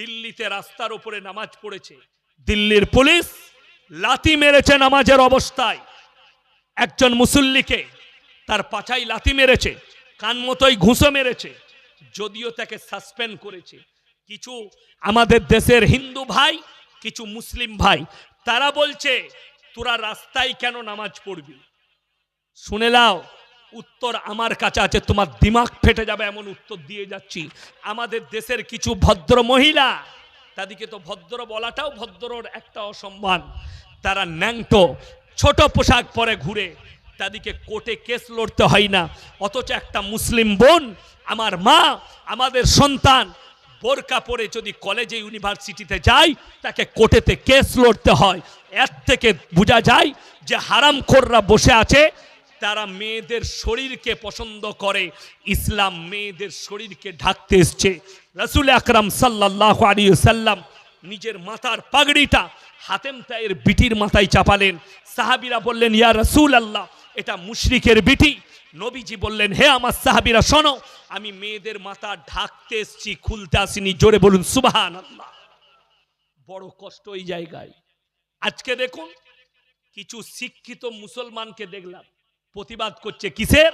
দিল্লিতে রাস্তার উপরে নামাজ পড়েছে। দিল্লির পুলিশ লাথি মেরেছে নামাজের অবস্থায়। একজন মুসল্লিকে তার পাছাই লাথি মেরেছে, কান মতোই ঘুষো মেরেছে, যদিও তাকে সাসপেন্ড করেছে। কিছু আমাদের দেশের হিন্দু ভাই, কিছু মুসলিম ভাই, তারা বলছে, তোরা রাস্তায় কেন নামাজ পড়বি? শুনে নাও উত্তর আমার কাছে আছে, তোমার দিমাগ ফেটে যাবে, এমন উত্তর দিয়ে যাচ্ছি। আমাদের দেশের কিছু ভদ্র মহিলা, তাদেরকে তো ভদ্র বলাটাও ভদ্রর একটা অসম্মান। তারা ন্যাংটো, ছোট পোশাক পরে ঘুরে, তাদেরকে কোর্টে কেস লড়তে হয় না। অথচ একটা মুসলিম বোন, আমার মা, আমাদের সন্তান, বোরকা পরে যদি কলেজে, ইউনিভার্সিটিতে যায়, তাকে কোর্টেতে কেস লড়তে হয়। এর থেকে বোঝা যায় যে হারাম বসে আছে তারা মেয়েদের শরীরকে পছন্দ করে। ইসলাম মেয়েদের শরীরকে ঢাকতে এসছে। রসুল আকরাম সাল্লাহ আলী সাল্লাম নিজের মাথার পাগড়িটা হাতেম তাইয়ের বিটির মাথায় চাপালেন। সাহাবিরা বললেন, ইয়া রসুল আল্লাহ এটা মুশরিকের বিটি। নবীজি বললেন, হে আমার সাহাবিরা, শোনো, আমি মেয়েদের মাথা ঢাকতে এসছি, খুলতে আসিনি। জোরে বলুন সুবাহান আল্লাহ বড় কষ্ট ওই জায়গায়। আজকে দেখুন, কিছু শিক্ষিত মুসলমানকে দেখলাম। প্রতিবাদ করছে কিসের?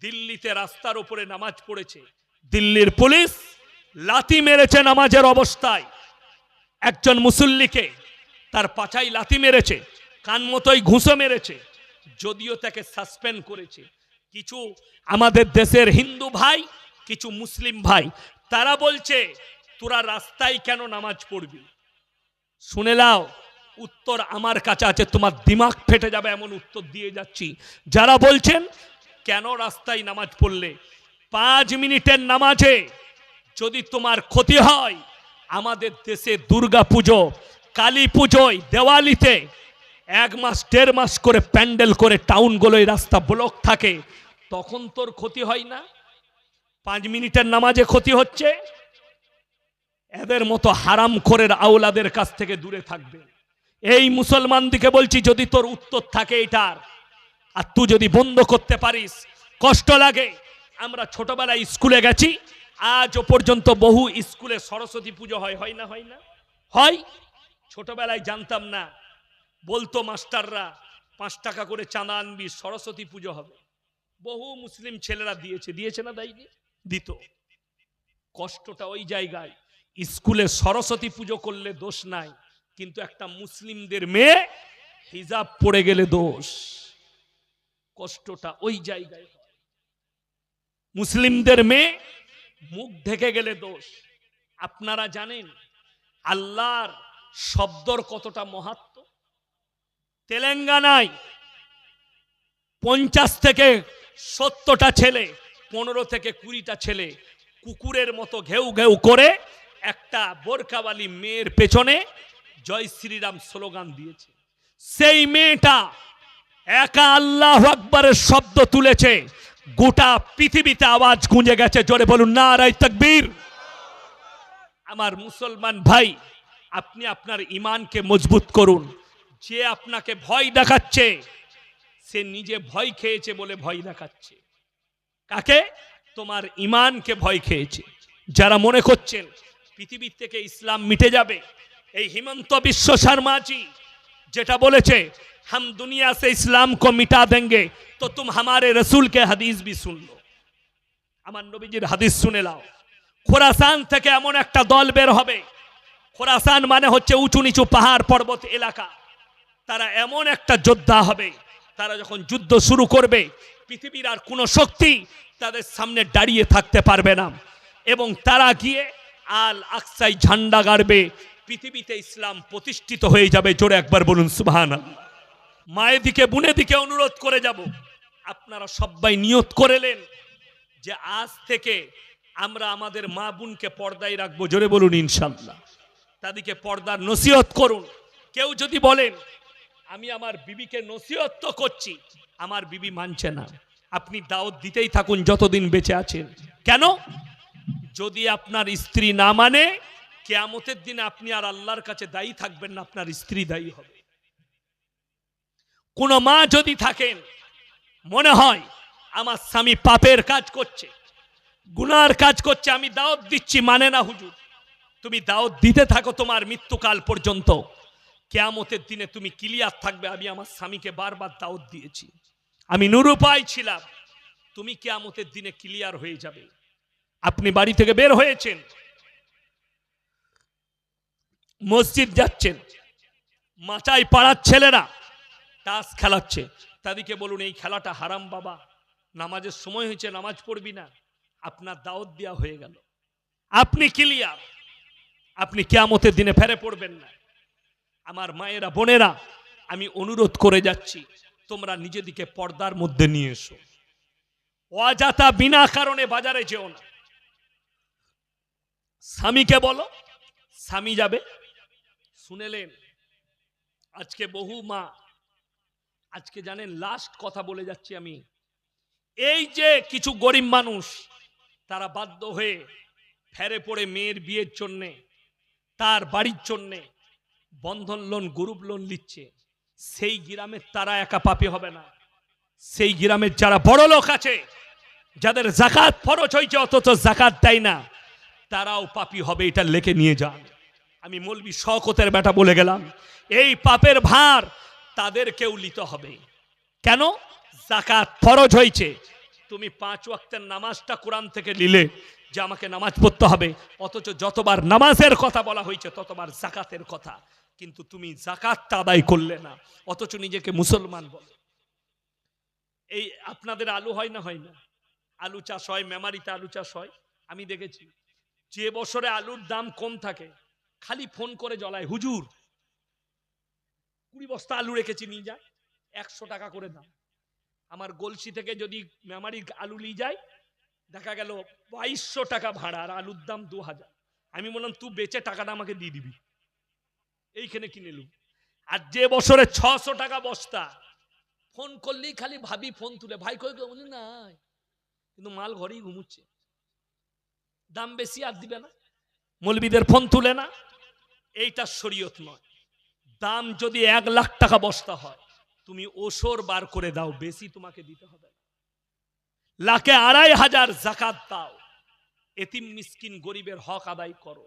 দিল্লিতে রাস্তার উপরে নামাজ পড়েছে। দিল্লির পুলিশ লাথি মেরেছে নামাজের অবস্থায়। একজন মুসল্লিকে তার পাছাই লাথি মেরেছে, কান মতোই ঘুষো মেরেছে, যদিও তাকে সাসপেন্ড করেছে। কিছু আমাদের দেশের হিন্দু ভাই, কিছু মুসলিম ভাই, তারা বলছে, তোরা রাস্তায় কেন নামাজ পড়বি? শুনে নাও। উত্তর আমার কাছে আছে, তোমার দিমাগ ফেটে যাবে, এমন উত্তর দিয়ে যাচ্ছি। যারা বলছেন, কেন রাস্তায় নামাজ পড়লে? পাঁচ মিনিটের নামাজে যদি তোমার ক্ষতি হয়, আমাদের দেশে দুর্গা পুজো কালী পুজোয় দেওয়ালিতে এক মাস, দেড় মাস করে প্যান্ডেল করে টাউনগুলোয় রাস্তা ব্লক থাকে, তখন তোর ক্ষতি হয় না? পাঁচ মিনিটের নামাজে ক্ষতি হচ্ছে? এদের মতো হারাম খোরের আওলাদের কাছ থেকে দূরে থাকবে। এই মুসলমান দিকে বলছি, যদি তোর উত্তর থাকে এটার, আর তুই যদি বন্ধ করতে পারিস, কষ্ট লাগে। আমরা ছোটবেলায় স্কুলে গেছি, আজও পর্যন্ত বহু স্কুলে সরস্বতী পুজো হয় হয় না হয় না? হয়? ছোটবেলায় জানতাম না। বলতো মাস্টাররা, পাঁচ টাকা করে চাঁদা আনবি, সরস্বতী পুজো হবে। বহু মুসলিম ছেলেরা দিয়েছে দিয়েছে না দেয়নি? দিত। কষ্টটা ওই জায়গায়। স্কুলে সরস্বতী পুজো করলে দোষ নাই। কিন্তু একটা মুসলিমদের মেয়ে হিজাব পড়ে গেলে দোষ। কষ্টটা ওই জায়গায় মুসলিমদের মেয়ে মুখ ঢেকে গেলে দোষ। আপনারা জানেন আল্লাহর শব্দর কতটা মহাত্ম? তেলেঙ্গানায় পঞ্চাশ থেকে সত্তরটা ছেলে, পনেরো থেকে কুড়িটা ছেলে কুকুরের মতো ঘেউ ঘেউ করে একটা বোরকাওয়ালি মেয়ের পেছনে জয় শ্রীরাম স্লোগান দিয়েছে। সেই মেয়েটা একা আল্লাহ আকবরের শব্দ তুলেছে। গোটা পৃথিবীতে আওয়াজ গুঁজে গেছে। জোরে বলুন না রাই তকবীর। আমার মুসলমান ভাই, আপনি আপনার ইমানকে মজবুত করুন। যে আপনাকে ভয় দেখাচ্ছে, সে নিজে ভয় খেয়েছে বলে ভয় দেখাচ্ছে। কাকে? তোমার ইমানকে ভয় খেয়েছে। যারা মনে করছেন, পৃথিবীর থেকে ইসলাম মিটে যাবে এই হিমন্ত বিশ্ব শর্মাজি যেটা বলেছে, হাম দুনিয়া সে ইসলাম কো মিটা দেঙ্গে, তো তুম হামারে রসুলকে হাদিস বি শুন লো। আমার নবীজির হাদিস শুনে লাও খোরাসান থেকে এমন একটা দল বের হবে। খোরাসান মানে হচ্ছে উঁচু নিচু পাহাড় পর্বত এলাকা। তারা এমন একটা যোদ্ধা হবে, তারা যখন যুদ্ধ শুরু করবে, পৃথিবীর আর কোনো শক্তি তাদের সামনে দাঁড়িয়ে থাকতে পারবে না। এবং তারা গিয়ে আল আকসাই ঝান্ডা গাড়বে পৃথিবীতে ইসলাম প্রতিষ্ঠিত হয়ে যাবে, জোরে একবার বলুন সুবহান মায়ের দিকে বুনে দিকে অনুরোধ করে যাব। আপনারা সবাই নিয়ত করেলেন যে আজ থেকে আমরা আমাদের মা বোনকে পর্দায় রাখব, জোরে বলুন ইনশাল্লাহ তাদেরকে পর্দার নসিহত করুন। কেউ যদি বলেন, আমি আমার বিবিকে নসিহত তো করছি, আমার বিবি মানছে না। আপনি দাওয়াত দিতেই থাকুন, যতদিন বেঁচে আছেন। কেন? যদি আপনার স্ত্রী না মানে কেয়ামতের দিনে আপনি আর আল্লাহর কাছে দায়ী থাকবেন না, আপনার স্ত্রী দায়ী হবে। কোন মা যদি থাকেন, মনে হয়, আমার স্বামী পাপের কাজ করছে, গুনার কাজ করছে, আমি দাওয়াত দিচ্ছি মানে না হুজুর? তুমি দাওয়াত দিতে থাকো, তোমার মৃত্যুকাল পর্যন্ত। কেয়ামতের দিনে তুমি ক্লিয়ার থাকবে, আমি আমার স্বামীকে বারবার দাওয়াত দিয়েছি। আমি নিরুপায় ছিলাম। তুমি কেয়ামতের দিনে ক্লিয়ার হয়ে যাবে। আপনি বাড়ি থেকে বের হয়েছেন মসজিদ যাচ্ছেন। মাচাই পাড়ার ছেলেরা তাস খেলাচ্ছে। তাদেরকে বলুন, এই খেলাটা হারাম বাবা। নামাজের সময় হয়েছে, নামাজ পড়বি না। আপনার দাওয়াত দেওয়া হয়ে গেল। আপনি ক্লিয়ার আপনি কেয়ামতের দিনে ফেরে পড়বেন না। আমার মায়েরা, বোনেরা, আমি অনুরোধ করে যাচ্ছি, তোমরা নিজেদিকে পর্দার মধ্যে নিয়ে এসো। অযাতা বিনা কারণে বাজারে যেও না। স্বামীকে বলো, স্বামী যাবে। শুনেলেন। আজকে বহু মা, আজকে জানেন লাস্ট কথা বলে যাচ্ছি আমি। এই যে কিছু গরিব মানুষ, তারা বাধ্য হয়ে ফেরে পড়ে মেয়ের বিয়ের জন্যে, তার বাড়ির জন্যে বন্ধন লোন গ্রুপ লোন নিচ্ছে। সেই গ্রামের তারা একা পাপি হবে না। সেই গ্রামের যারা বড় লোক আছে, যাদের জাকাত ফরজ হয়েছে, অথচ জাকাত দেয় না, তারাও পাপি হবে, এটা লেখে নিয়ে যান। আমি মলবি শকতের বেটা বলে গেলাম, এই পাপের ভার তাদেরকেও নিতে হবে। কেন? জাকাত ফরজ হয়েছে। তুমি পাঁচ ওয়াক্তের নামাজটা কোরআন থেকে নিলে যে আমাকে নামাজ পড়তে হবে, অথচ যতবার নামাজের কথা বলা হয়েছে ততবার জাকাতের কথা। কিন্তু তুমি জাকাতটা আদায় করলে না, অথচ নিজেকে মুসলমান বলে। এই আপনাদের আলু হয় না হয় না? আলু চাষ হয়, মেমারিতে আলু চাষ হয়? আমি দেখেছি। যে বছরে আলুর দাম কম থাকে খালি ফোন করে জ্বলায় হুজুর, কুড়ি বস্তা আলু রেখেছি, নিয়ে যায় একশো টাকা করে দাম আমার গলসি থেকে যদি মেমারির আলু নিয়ে যায়, দেখা গেল বাইশশো টাকা ভাড়া আর আলুর দাম দু হাজার। আমি বললাম, তুই বেচে টাকাটা আমাকে দিয়ে দিবি। এইখানে কিনে লু আর যে বছরে ছশো টাকা বস্তা, ফোন করলেই খালি ভাবি ফোন তুলে, ভাই কই কই বলি, নাই। কিন্তু মাল ঘরেই ঘুমুচ্ছে। দাম বেশি আর দিবে না। মলবিদের ফোন তুলে না। এইটা শরীয়ত নয়। দাম যদি এক লাখ টাকা বস্তা হয়, তুমি ওসর বার করে দাও, বেশি তোমাকে দিতে হবে লাখে আড়াই হাজার জাকাত দাও। এতিম মিসকিন গরিবের হক আদায় করো।